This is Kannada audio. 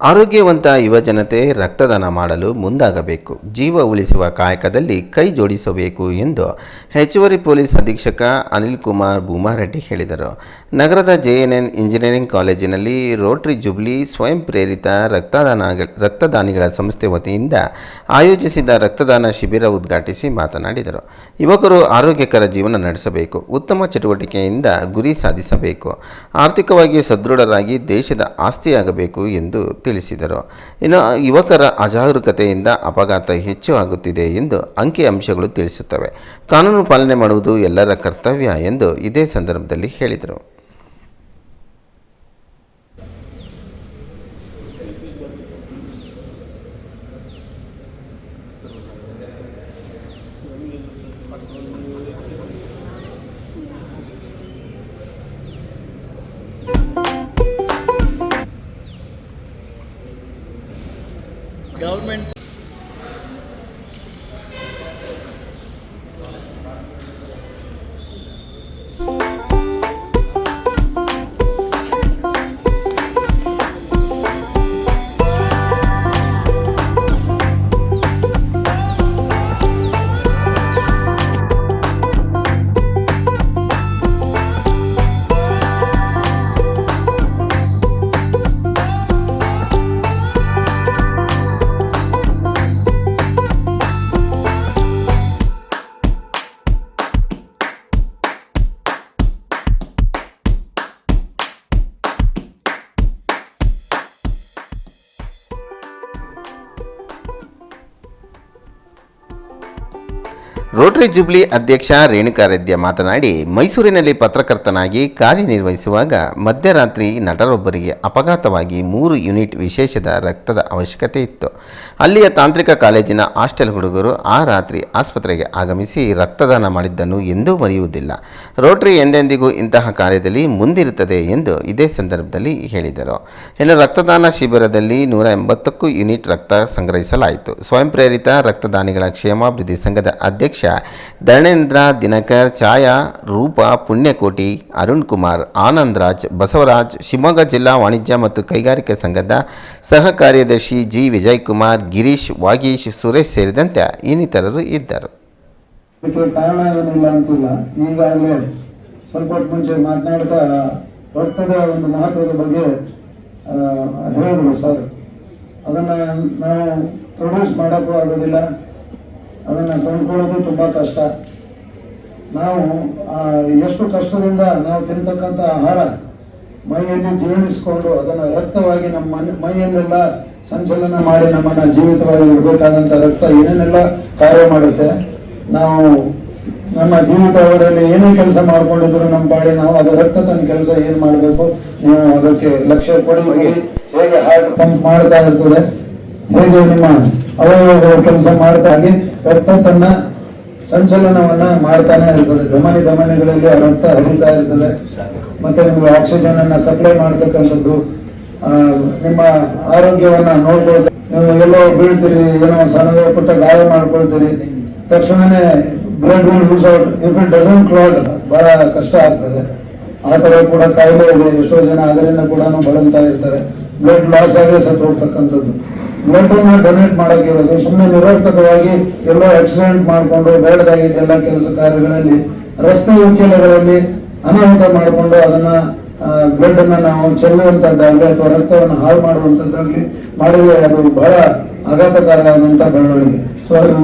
ಆರೋಗ್ಯವಂತ ಯುವಜನತೆ ರಕ್ತದಾನ ಮಾಡಲು ಮುಂದಾಗಬೇಕು. ಜೀವ ಉಳಿಸುವ ಕಾಯಕದಲ್ಲಿ ಕೈ ಜೋಡಿಸಬೇಕು ಎಂದು ಹೆಚ್ಚುವರಿ ಪೊಲೀಸ್ ಅಧೀಕ್ಷಕ ಅನಿಲ್ ಕುಮಾರ್ ಭೂಮಾರೆಡ್ಡಿ ಹೇಳಿದರು. ನಗರದ ಜೆಎನ್ಎನ್ ಇಂಜಿನಿಯರಿಂಗ್ ಕಾಲೇಜಿನಲ್ಲಿ ರೋಟರಿ ಜುಬ್ಲಿ ಸ್ವಯಂ ಪ್ರೇರಿತ ರಕ್ತದಾನ ರಕ್ತದಾನಿಗಳ ಸಂಸ್ಥೆ ವತಿಯಿಂದ ಆಯೋಜಿಸಿದ ರಕ್ತದಾನ ಶಿಬಿರ ಉದ್ಘಾಟಿಸಿ ಮಾತನಾಡಿದರು. ಯುವಕರು ಆರೋಗ್ಯಕರ ಜೀವನ ನಡೆಸಬೇಕು, ಉತ್ತಮ ಚಟುವಟಿಕೆಯಿಂದ ಗುರಿ ಸಾಧಿಸಬೇಕು, ಆರ್ಥಿಕವಾಗಿ ಸದೃಢರಾಗಿ ದೇಶದ ಆಸ್ತಿಯಾಗಬೇಕು ಎಂದು ತಿಳಿಸಿದರು. ಇನ್ನು ಯುವಕರ ಅಜಾಗರೂಕತೆಯಿಂದ ಅಪಘಾತ ಹೆಚ್ಚು ಆಗುತ್ತಿದೆ ಎಂದು ಅಂಕಿಅಂಶಗಳು ತಿಳಿಸುತ್ತವೆ. ಕಾನೂನು ಪಾಲನೆ ಮಾಡುವುದು ಎಲ್ಲರ ಕರ್ತವ್ಯ ಎಂದು ಇದೇ ಸಂದರ್ಭದಲ್ಲಿ ಹೇಳಿದರು. ಗೌರ್ಮೆಂಟ್ ರೋಟರಿ ಜುಬ್ಲಿ ಅಧ್ಯಕ್ಷ ರೇಣುಕಾರೆಡ್ಡಿ ಮಾತನಾಡಿ, ಮೈಸೂರಿನಲ್ಲಿ ಪತ್ರಕರ್ತನಾಗಿ ಕಾರ್ಯನಿರ್ವಹಿಸುವಾಗ ಮಧ್ಯರಾತ್ರಿ ನಟರೊಬ್ಬರಿಗೆ ಅಪಘಾತವಾಗಿ ಮೂರು ಯೂನಿಟ್ ವಿಶೇಷದ ರಕ್ತದ ಅವಶ್ಯಕತೆ ಇತ್ತು. ಅಲ್ಲಿಯ ತಾಂತ್ರಿಕ ಕಾಲೇಜಿನ ಹಾಸ್ಟೆಲ್ ಹುಡುಗರು ಆ ರಾತ್ರಿ ಆಸ್ಪತ್ರೆಗೆ ಆಗಮಿಸಿ ರಕ್ತದಾನ ಮಾಡಿದ್ದನ್ನು ಎಂದೂ ಮರೆಯುವುದಿಲ್ಲ. ರೋಟರಿ ಎಂದೆಂದಿಗೂ ಇಂತಹ ಕಾರ್ಯದಲ್ಲಿ ಮುಂದಿರುತ್ತದೆ ಎಂದು ಇದೇ ಸಂದರ್ಭದಲ್ಲಿ ಹೇಳಿದರು. ಇನ್ನು ರಕ್ತದಾನ ಶಿಬಿರದಲ್ಲಿ ನೂರ ಎಂಬತ್ತಕ್ಕೂ ಯೂನಿಟ್ ರಕ್ತ ಸಂಗ್ರಹಿಸಲಾಯಿತು. ಸ್ವಯಂ ಪ್ರೇರಿತ ರಕ್ತದಾನಿಗಳ ಕ್ಷೇಮಾಭಿವೃದ್ಧಿ ಸಂಘದ ಅಧ್ಯಕ್ಷ ಧರ್ಣೇಂದ್ರ ದಿನಕರ್, ಛಾಯಾ, ರೂಪ, ಪುಣ್ಯಕೋಟಿ, ಅರುಣ್ ಕುಮಾರ್ ಆನಂದ್ ರಾಜ್ ಬಸವರಾಜ್, ಶಿವಮೊಗ್ಗ ಜಿಲ್ಲಾ ವಾಣಿಜ್ಯ ಮತ್ತು ಕೈಗಾರಿಕಾ ಸಂಘದ ಸಹ ಕಾರ್ಯದರ್ಶಿ ಜಿ. ವಿಜಯ್ ಕುಮಾರ್ ಗಿರೀಶ್, ವಾಗೀಶ್, ಸುರೇಶ್ ಸೇರಿದಂತೆ ಇನ್ನಿತರರು ಇದ್ದರು. ಕಾರಣ ಏನಿಲ್ಲ ಸ್ವಲ್ಪ ಹೊತ್ತು ಮುಂಚೆ ಮಾತನಾಡ್ತಾ ರಕ್ತದ ಒಂದು ಮಹತ್ವದ ಬಗ್ಗೆ ಹೇಳಿದ್ರು ಸರ್. ಅದನ್ನು ನಾವು ಪ್ರೊಡ್ಯೂಸ್ ಮಾಡೋಕ್ಕೂ ಆಗೋದಿಲ್ಲ. ಅದನ್ನ ಕೊಂಡ್ಕೊಳ್ಳೋದು ತುಂಬಾ ಕಷ್ಟ. ನಾವು ಎಷ್ಟು ಕಷ್ಟದಿಂದ ನಾವು ತಿಂತಕ್ಕಂಥ ಆಹಾರ ಮೈಯಲ್ಲಿ ಜೀರ್ಣಿಸ್ಕೊಂಡು ಅದನ್ನು ರಕ್ತವಾಗಿ ನಮ್ಮ ಮನೆ, ಮೈಯಲ್ಲೆಲ್ಲ ಸಂಚಲನ ಮಾಡಿ ನಮ್ಮನ್ನ ಜೀವಿತವಾಗಿ ಇಡಬೇಕಾದಂಥ ರಕ್ತ ಏನೇನೆಲ್ಲ ಕಾರ್ಯ ಮಾಡುತ್ತೆ, ನಾವು ನಮ್ಮ ಜೀವಿತಾವಧಿಯಲ್ಲಿ ಏನೇ ಕೆಲಸ ಮಾಡ್ಕೊಂಡಿದ್ರು ನಮ್ಮ ಬಾಡಿ ನಾವು ಅದು ರಕ್ತ ತನ್ನ ಕೆಲಸ ಏನು ಮಾಡಬೇಕು, ನೀವು ಅದಕ್ಕೆ ಲಕ್ಷ್ಯ ಕೊಡಿ ಹೇಗೆ ಹಾರ್ಟ್ ಪಂಪ್ ಮಾಡ್ತಾ ಇರ್ತದೆ, ಹೇಗೆ ನಿಮ್ಮ ಅವಯವಗಳು ಕೆಲಸ ಮಾಡ್ತಾ ಆಗಿ ರಕ್ತ ತನ್ನ ಸಂಚಲನವನ್ನ ಮಾಡ್ತಾನೆ ಇರ್ತದೆ ಧಮನಿ ಧಮನಿಗಳಲ್ಲಿ ರಕ್ತ ಹರಿತಾ ಇರ್ತದೆ. ಮತ್ತೆ ನಿಮ್ಗೆ ಆಕ್ಸಿಜನ್ ಅನ್ನ ಸಪ್ಲೈ ಮಾಡ್ತಕ್ಕಂಥದ್ದು ನಿಮ್ಮ ಆರೋಗ್ಯವನ್ನ ನೋಡ್ಕೊಳ್ತಾ, ನೀವು ಎಲ್ಲೋ ಬೀಳ್ತೀರಿ, ಏನೋ ಸಣ್ಣ ಪುಟ್ಟ ಗಾಯ ಮಾಡ್ಕೊಳ್ತೀರಿ. ತಕ್ಷಣನೇ blood will lose out if it doesn't clot ಬಹಳ ಕಷ್ಟ ಆಗ್ತದೆ. ಆ ಥರ ಕೂಡ ಕಾಯಿಲೆ ಇದೆ. ಎಷ್ಟೋ ಜನ ಅದರಿಂದ ಕೂಡ ಬಳಲ್ತಾ ಇರ್ತಾರೆ. ಬ್ಲಡ್ ಲಾಸ್ ಆಗಿ ಸತ್ತು ಹೋಗ್ತಕ್ಕಂಥದ್ದು ಬ್ಲಡ್ನ ಡೊನೇಟ್ ಮಾಡೋಕ್ಕಿರೋದು ಸುಮ್ಮನೆ ನಿರರ್ಥಕವಾಗಿ ಎಲ್ಲೋ ಆಕ್ಸಿಡೆಂಟ್ ಮಾಡಿಕೊಂಡು ಬೇಡದಾಗಿದ್ದೆಲ್ಲ ಕೆಲಸ ಕಾರ್ಯಗಳಲ್ಲಿ, ರಸ್ತೆ ಉಕೇಲಗಳಲ್ಲಿ ಅನಾಹುತ ಮಾಡಿಕೊಂಡು ಅದನ್ನು ಬ್ಲಡ್ಡನ್ನು ನಾವು ಚೆಲ್ಲುವಂಥದ್ದಾಗಲಿ ಅಥವಾ ರಕ್ತವನ್ನು ಹಾಳು ಮಾಡುವಂಥದ್ದಾಗಲಿ ಮಾಡಿದರೆ ಅದು ಬಹಳ ಆಘಾತಕಾರವಾದಂಥ ಬೆಳವಣಿಗೆ. ಸೊ ಅದು